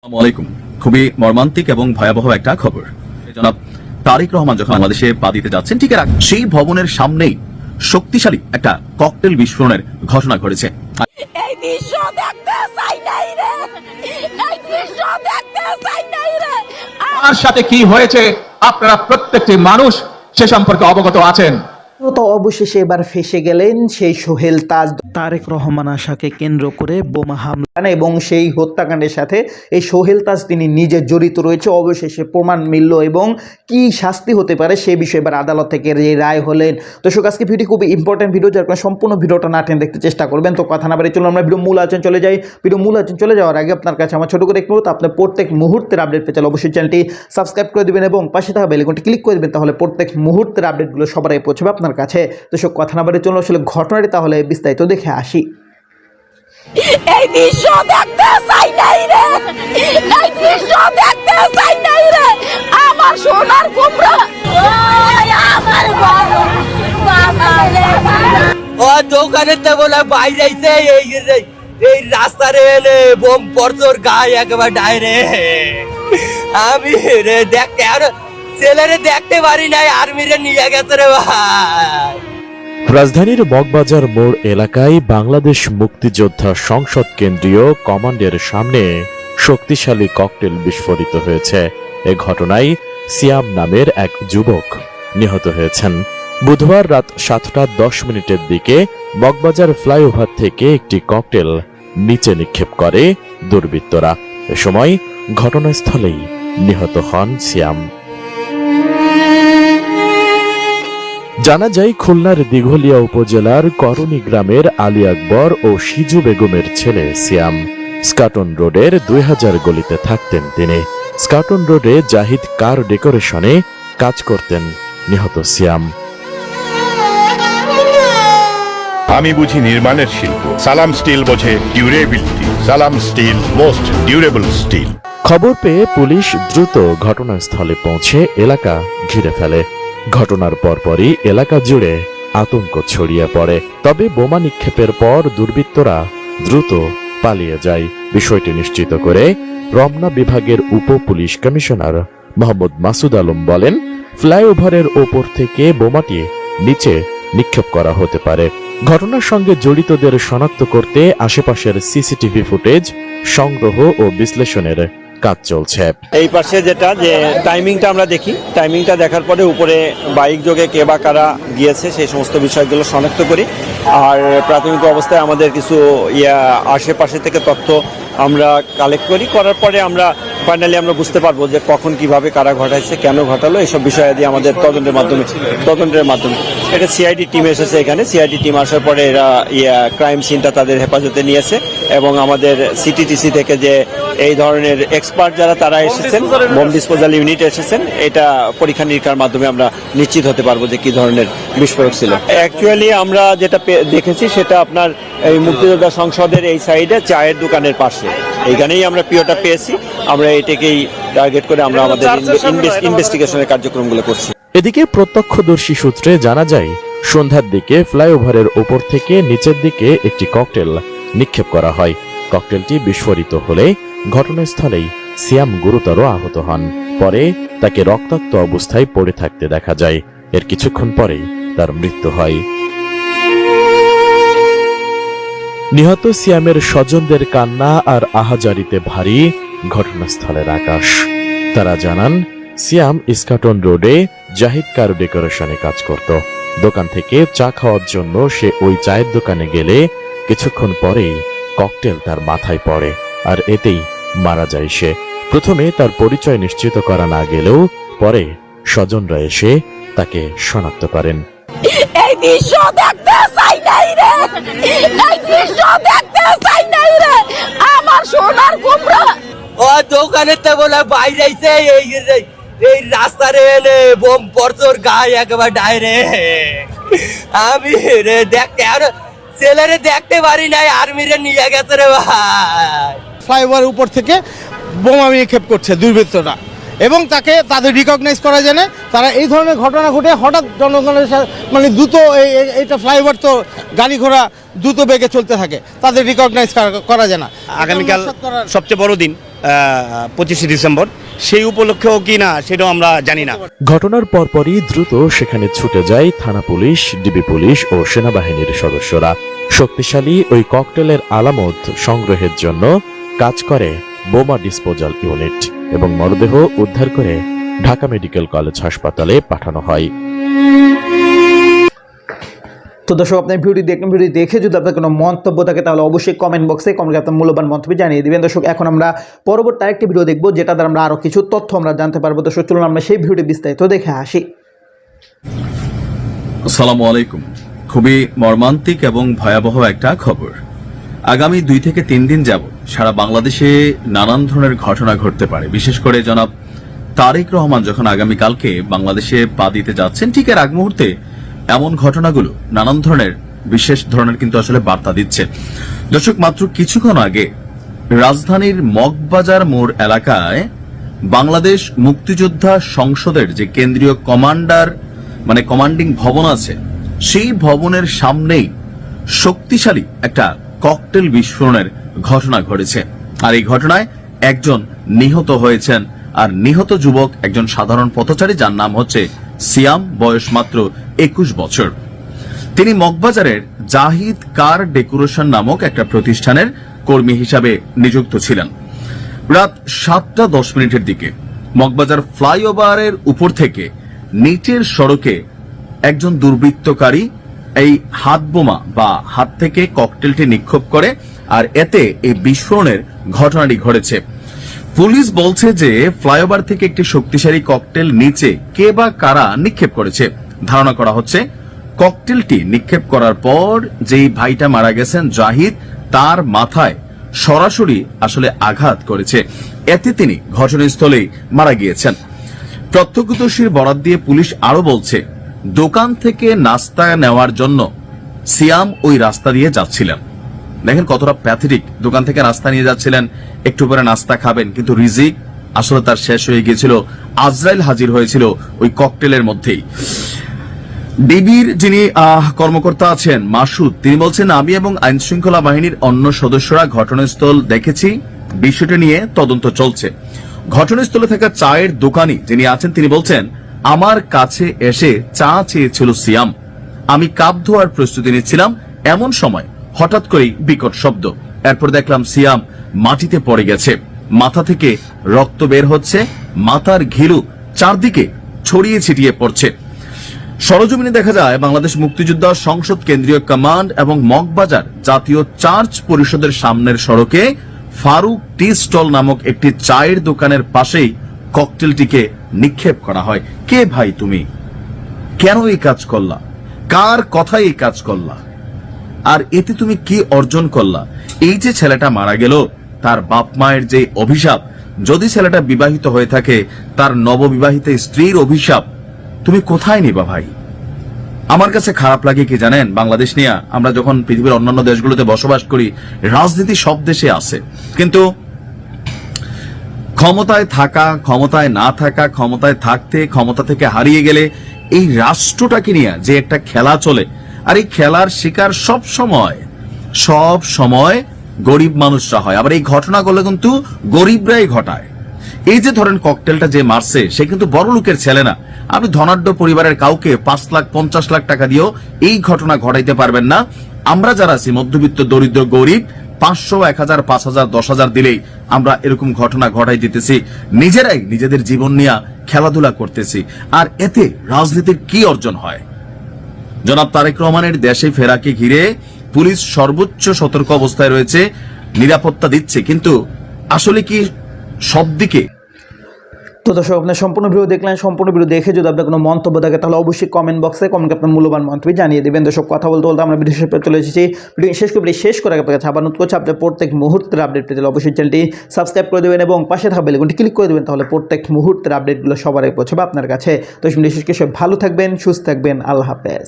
আসসালামু আলাইকুম। খুবই মর্মান্তিক এবং ভয়াবহ একটা খবর। জনাব তারিক রহমান যখন বাংলাদেশে পা দিতে যাচ্ছেন ঠিক সেই ভবনের সামনেই শক্তিশালী একটা ককটেল বিস্ফোরণের ঘটনা ঘটেছে। এই দৃশ্য দেখতে চাই নাই রে। এই দৃশ্য দেখতে চাই নাই রে। তার সাথে কি হয়েছে? আপনারা প্রত্যেকটি মানুষ সে সম্পর্কে অবগত আছেন। তো অবশেষে এবার ফেসে গেলেন সেই সোহেল তাজ। তারেক রহমান আশাকে কেন্দ্র করে বোমা হামলা এবং সেই হত্যাকাণ্ডের সাথে এই সোহেল তাজ তিনি নিজে জড়িত রয়েছে। অবশেষে প্রমাণ মিলল এবং কি শাস্তি হতে পারে সে বিষয়ে এবার আদালত থেকে যে রায় হলেন। তো আজকে ভিডিও খুবই ইম্পর্টেন্ট ভিডিও যার কারণে সম্পূর্ণ ভিডিওটা না টেনে দেখতে চেষ্টা করবেন। তো কথা না বাড়ি চলুন, আমরা ভিডিও মূল আলোচনা চলে যাই। ভিডিও মূল আলোচনা চলে যাওয়ার আগে আপনার কাছে আমার ছোট করে একটু আপনার প্রত্যেক মুহূর্তের আপডেট পেয়ে চলে অবশ্যই চ্যানেলটি সাবস্ক্রাইব করে দেবেন এবং পাশে থাকা বেলিকনটি ক্লিক করে দেবেন, তাহলে প্রত্যেক মুহূর্তের আপডেটগুলো সবার আগে পৌঁছবে আপনার কাছে। তো সব কথা না বাড়ি চলুন, আসলে ঘটনাটি তাহলে বিস্তারিত দেখে আসি। এই দৃশ্য দেখতে চাই নাই রে। এই দেখতে চাই নাই রে। আমার সোনার কুমড়া। এই গায়ে আমি রে দেখতে আর ছেলেরে দেখতে পারি নাই, আর্মিরে নিয়ে গেছে রে ভাই। রাজধানীর মগবাজার মোড় এলাকায় বাংলাদেশ মুক্তিযোদ্ধা সংসদ কেন্দ্রীয় কমান্ডের সামনে শক্তিশালী ককটেল বিস্ফোরিত হয়েছে। এ ঘটনায় সিয়াম নামের এক যুবক নিহত হয়েছেন। বুধবার রাত সাতটা দশ মিনিটের দিকে মগবাজার ফ্লাইওভার থেকে একটি ককটেল নিচে নিক্ষেপ করে দুর্বৃত্তরা। এ সময় ঘটনাস্থলেই নিহত হন সিয়াম। জানা যায় খুলনার দিঘলিয়া উপজেলার করণী গ্রামের আলী আকবর ও সিজু বেগমের ছেলে সিয়াম। স্কাটন রোডের দুই হাজার গলিতে থাকতেন তিনি। স্কাটন রোডে জাহিদ কার ডেকোরেশনে কাজ করতেন নিহত সিয়াম। আমি বুঝি নির্মাণের শিল্প। সালাম স্টিল বোঝে ডিউরেবিলিটি। সালাম স্টিল মোস্ট ডিউরেবল স্টিল। খবর পেয়ে পুলিশ দ্রুত ঘটনাস্থলে পৌঁছে এলাকা ঘিরে ফেলে। ঘটনার পরপরই এলাকা জুড়ে আতঙ্ক ছড়িয়ে পড়ে। তবে বোমা নিক্ষেপের পর দুর্বৃত্তরা দ্রুত পালিয়ে যায়। বিষয়টি নিশ্চিত করে রমনা বিভাগের উপ পুলিশ কমিশনার মোহাম্মদ মাসুদ আলম বলেন, ফ্লাইওভারের ওপর থেকে বোমাটি নিচে নিক্ষেপ করা হতে পারে। ঘটনার সঙ্গে জড়িতদের শনাক্ত করতে আশেপাশের সিসিটিভি ফুটেজ সংগ্রহ ও বিশ্লেষণের কাজ চলছে। এই পাশে যেটা, যে টাইমিংটা আমরা দেখি টাইমিংটা দেখার পরে উপরে বাইক যোগে কে বা কারা গিয়েছে, সেই সমস্ত বিষয়গুলো শনাক্ত করি। আর প্রাথমিক অবস্থায় আমাদের কিছু ইয়া আশেপাশে থেকে তথ্য আমরা কালেক্ট করি। করার পরে আমরা ফাইনালি আমরা বুঝতে পারব যে কখন কীভাবে কারা ঘটাইছে কেন ঘটালো এইসব বিষয়ে দিয়ে আমাদের তদন্তের মাধ্যমে তদন্তের মাধ্যমে। এটা সিআইডি টিম এসেছে এখানে। সিআইডি টিম আসার পরে এরা ইয়া ক্রাইম সিনটা তাদের হেফাজতে নিয়েছে এবং আমাদের সিটিটিসি থেকে যে এই ধরনের এক্সপার্ট যারা তারা এসেছেন। বোম ডিসপোজাল ইউনিট এসেছেন। এটা পরীক্ষা নিরীক্ষার মাধ্যমে আমরা নিশ্চিত হতে পারব যে কি ধরনের বিস্ফোরক ছিল। অ্যাকচুয়ালি আমরা যেটা দেখেছি সেটা আপনার এই মুক্তিযোদ্ধা সংসদের এই সাইডে চায়ের দোকানের পাশে। এইখানেই আমরা পিওটা পেয়েছি। আমরা এটাকেই টার্গেট করে আমরা আমাদের ইনভেস্টিগেশনের কার্যক্রমগুলো করছি। এদিকে প্রত্যক্ষদর্শী সূত্রে জানা যায় সন্ধ্যার দিকে ফ্লাইওভারের ওপর থেকে নিচের দিকে একটি ককটেল নিক্ষেপ করা হয়। ককটেলটি বিস্ফোরিত হলে ঘটনাস্থলেই সিয়াম গুরুতর আহত হন। পরে তাকে রক্তাক্ত অবস্থায় পড়ে থাকতে দেখা যায়। এর কিছুক্ষণ পরেই তার মৃত্যু হয়। নিহত সিয়ামের স্বজনদের কান্না আর আহাজারিতে ভারী ঘটনাস্থলের আকাশ। তারা জানান, সিয়াম ইস্কাটন রোডে জাহিদ কার ডেকোরেশনে কাজ করত। দোকান থেকে চা খাওয়ার জন্য সে ওই চায়ের দোকানে গেলে কিছুক্ষণ পরেই ককটেল তার মাথায় পড়ে আর এতেই মারা যায় সে। প্রথমে তার পরিচয় নিশ্চিত করা না গেলেও পরে স্বজনরা এসে তাকে শনাক্ত করেন। এই দৃশ্য দেখতে চাই নাই রে। এই দৃশ্য দেখতে চাই নাই রে। আমার সোনার কুমড়া। ও দোকানের তো বলে বাইরে আইছে এই এই- এই রাস্তার এনে বোম পড়তোর গায়ে একেবারে ডাইরে আমি রে দেখতে আর ছেলেরে দেখতে পারি নাই আর্মিরে নিয়ে গেছে রে ভাই। ফ্লাইওভার উপর থেকে বোমা নিক্ষেপ করছে দুর্বৃত্তরা। এবং তাকে তাদের রিকগনাইজ করা যায় না। তারা এই ধরনের ঘটনা ঘটে হঠাৎ জনগণের মানে দ্রুত এই এই- এইটা ফ্লাইওভার তো গাড়ি ঘোড়া দ্রুত বেগে চলতে থাকে তাদের রিকগনাইজ করা যায় না। আগামীকাল সবচেয়ে বড় দিন পঁচিশে ডিসেম্বর। সেই উপলক্ষেও কি না সেটাও আমরা জানি না। ঘটনার পরপরই দ্রুত সেখানে ছুটে যায় থানা পুলিশ ডিবি পুলিশ ও সেনাবাহিনীর সদস্যরা। শক্তিশালী ওই ককটেলের আলামত সংগ্রহের জন্য কাজ করে বোমা ডিসপোজাল ইউনিট। এবং মরদেহ উদ্ধার করে ঢাকা মেডিকেল কলেজ হাসপাতালে পাঠানো হয়। তো দর্শক আপনার ভিডিও দেখবেন ভিডিও দেখে যদি আপনার কোনো মন্তব্য থাকে তাহলে অবশ্যই কমেন্ট বক্সে কমেন্ট আপনার মূল্যবান মন্তব্য জানিয়ে দিবেন। দর্শক এখন আমরা পরবর্তী আরেকটি ভিডিও দেখব যেটা দ্বারা আমরা আরও কিছু তথ্য আমরা জানতে পারব। দর্শক চলুন আমরা সেই ভিডিও বিস্তারিত দেখে আসি। আসসালামু আলাইকুম। খুবই মর্মান্তিক এবং ভয়াবহ একটা খবর। আগামী দুই থেকে তিন দিন যাব। সারা বাংলাদেশে নানান ধরনের ঘটনা ঘটতে পারে। বিশেষ করে জনাব তারেক রহমান যখন আগামীকালকে বাংলাদেশে পা দিতে যাচ্ছেন, ঠিক এর আগ মুহূর্তে এমন ঘটনাগুলো নানান ধরনের, বিশেষ ধরনের কিন্তু আসলে বার্তা দিচ্ছে। দর্শক, মাত্র কিছুক্ষণ আগে রাজধানীর মগবাজার মোড় এলাকায় বাংলাদেশ মুক্তিযোদ্ধা সংসদের যে কেন্দ্রীয় কমান্ডার মানে কমান্ডিং ভবন আছে, সেই ভবনের সামনেই শক্তিশালী একটা ককটেল বিস্ফোরণের ঘটনা ঘটেছে। আর এই ঘটনায় একজন নিহত হয়েছেন। আর নিহত যুবক একজন সাধারণ পথচারী যার নাম হচ্ছে সিয়াম, বয়স মাত্র একুশ বছর। তিনি মগবাজারের জাহিদ কার ডেকোরেশন নামক একটা প্রতিষ্ঠানের কর্মী হিসাবে নিযুক্ত ছিলেন। রাত সাতটা দশ মিনিটের দিকে মগবাজার ফ্লাইওভারের উপর থেকে নিচের সড়কে একজন দুর্বৃত্তকারী এই হাত বোমা বা হাত থেকে ককটেলটি নিক্ষেপ করে আর এতে এই বিস্ফোরণের ঘটনাটি ঘটেছে। পুলিশ বলছে যে ফ্লাইওভার থেকে একটি শক্তিশালী ককটেল নিচে কে বা কারা নিক্ষেপ করেছে। ধারণা করা হচ্ছে, ককটেলটি নিক্ষেপ করার পর যেই ভাইটা মারা গেছেন জাহিদ, তার মাথায় সরাসরি আসলে আঘাত করেছে। এতে তিনি ঘটনাস্থলেই মারা গিয়েছেন। প্রত্যক্ষদর্শীর বরাত দিয়ে পুলিশ আরও বলছে দোকান থেকে নাস্তা নেওয়ার জন্য সিয়াম ওই রাস্তা দিয়ে যাচ্ছিলেন। দেখেন কতটা প্যাথেটিক দোকান থেকে নাস্তা নিয়ে যাচ্ছিলেন, একটু পরে নাস্তা খাবেন, কিন্তু রিজিক আসলে তার শেষ হয়ে গিয়েছিল, আজরাইল হাজির হয়েছিল ওই ককটেলের মধ্যেই। ডিবির যিনি কর্মকর্তা আছেন, মাসুদ, তিনি বলছেন, আমি এবং আইন শৃঙ্খলা বাহিনীর অন্য সদস্যরা ঘটনাস্থল দেখেছি, বিষয়টি নিয়ে তদন্ত চলছে। ঘটনাস্থলে থাকা চায়ের দোকানি যিনি আছেন, তিনি বলছেন আমার কাছে এসে চা চেয়েছিল সিয়াম। আমি কাপ ধোয়ার প্রস্তুতি নিচ্ছিলাম এমন সময় হঠাৎ করেই বিকট শব্দ। এরপর দেখলাম সিয়াম মাটিতে পড়ে গেছে। মাথা থেকে রক্ত বের হচ্ছে, মাথার ঘিলু চারদিকে ছড়িয়ে ছিটিয়ে পড়ছে। সরজমিনে দেখা যায়, বাংলাদেশ মুক্তিযোদ্ধা সংসদ কেন্দ্রীয় কমান্ড এবং মগবাজার জাতীয় চার্চ পরিষদের সামনের সড়কে ফারুক টি স্টল নামক একটি চায়ের দোকানের পাশেই ককটেলটিকে নিক্ষেপ করা হয়। কে ভাই তুমি? কেন এই কাজ করলা? কার কথায় এই কাজ করলা? আর এতে তুমি কি অর্জন করলা? এই যে ছেলেটা মারা গেল, তার বাপ মায়ের যে অভিশাপ, যদি ছেলেটা বিবাহিত হয়ে থাকে, তার নববিবাহিত স্ত্রীর অভিশাপ, তুমি কোথায় নিবা ভাই? আমার কাছে খারাপ লাগে কি জানেন? বাংলাদেশ নিয়ে আমরা যখন পৃথিবীর অন্যান্য দেশগুলোতে বসবাস করি, রাজনীতি সব দেশে আছে। কিন্তু ক্ষমতায় থাকা, ক্ষমতায় না থাকা, ক্ষমতায় থাকতে, ক্ষমতা থেকে হারিয়ে গেলে এই রাষ্ট্রটাকে নিয়ে যে একটা খেলা চলে, আর এই খেলার শিকার সব সময় সব সময় গরিব মানুষরা হয়। আবার এই ঘটনাগুলো কিন্তু গরিবরাই ঘটায়। এই যে ধরেন ককটেলটা যে মারছে, সে কিন্তু বড় লোকের ছেলে না। আপনি ধনাঢ্য পরিবারের কাউকে পাঁচ লাখ, পঞ্চাশ লাখ টাকা দিয়েও এই ঘটনা ঘটাইতে পারবেন না। আমরা যারা আছি, মধ্যবিত্ত, দরিদ্র, গরিব পাঁচশো, এক হাজার, পাঁচ হাজার, দশ হাজার দিলেই আমরা এরকম ঘটনা ঘটাই দিতেছি। নিজেরাই নিজেদের জীবন নিয়ে খেলাধুলা করতেছি। আর এতে রাজনীতির কি অর্জন হয়? জনাব তারেক রহমানের দেশে ফেরাকে ঘিরে পুলিশ সর্বোচ্চ সতর্ক অবস্থায় রয়েছে, নিরাপত্তা দিচ্ছে, কিন্তু আসলে কি সব দিকে তো দর্শক, আপনার সম্পূর্ণ ভিডিও দেখলেন, সম্পূর্ণ ভিডিও দেখে যদি আপনার কোনো মন্তব্য থাকে, তাহলে অবশ্যই কমেন্ট বক্সে কমেন্ট আপনার মূল্যবান মন্তব্য জানিয়ে দেবেন। দর্শক, কথা বলতে বলতে আমরা ভিডিও শেষ চলে এসেছি। ভিডিও শেষ করে শেষ করে আপনার কাছে আবার করছে আপনার প্রত্যেক মুহূর্তের আপডেট পেতে অবশ্যই চ্যানেলটি সাবস্ক্রাইব করে দেবেন এবং পাশে থাকা বেলগুনটি ক্লিক করে দেবেন, তাহলে প্রত্যেক মুহূর্তের আপডেটগুলো সবার আগে পৌঁছাবে আপনার কাছে। তো ভিডিও সব করে সবাই ভালো থাকবেন, সুস্থ থাকবেন, আল্লাহ হাফেজ।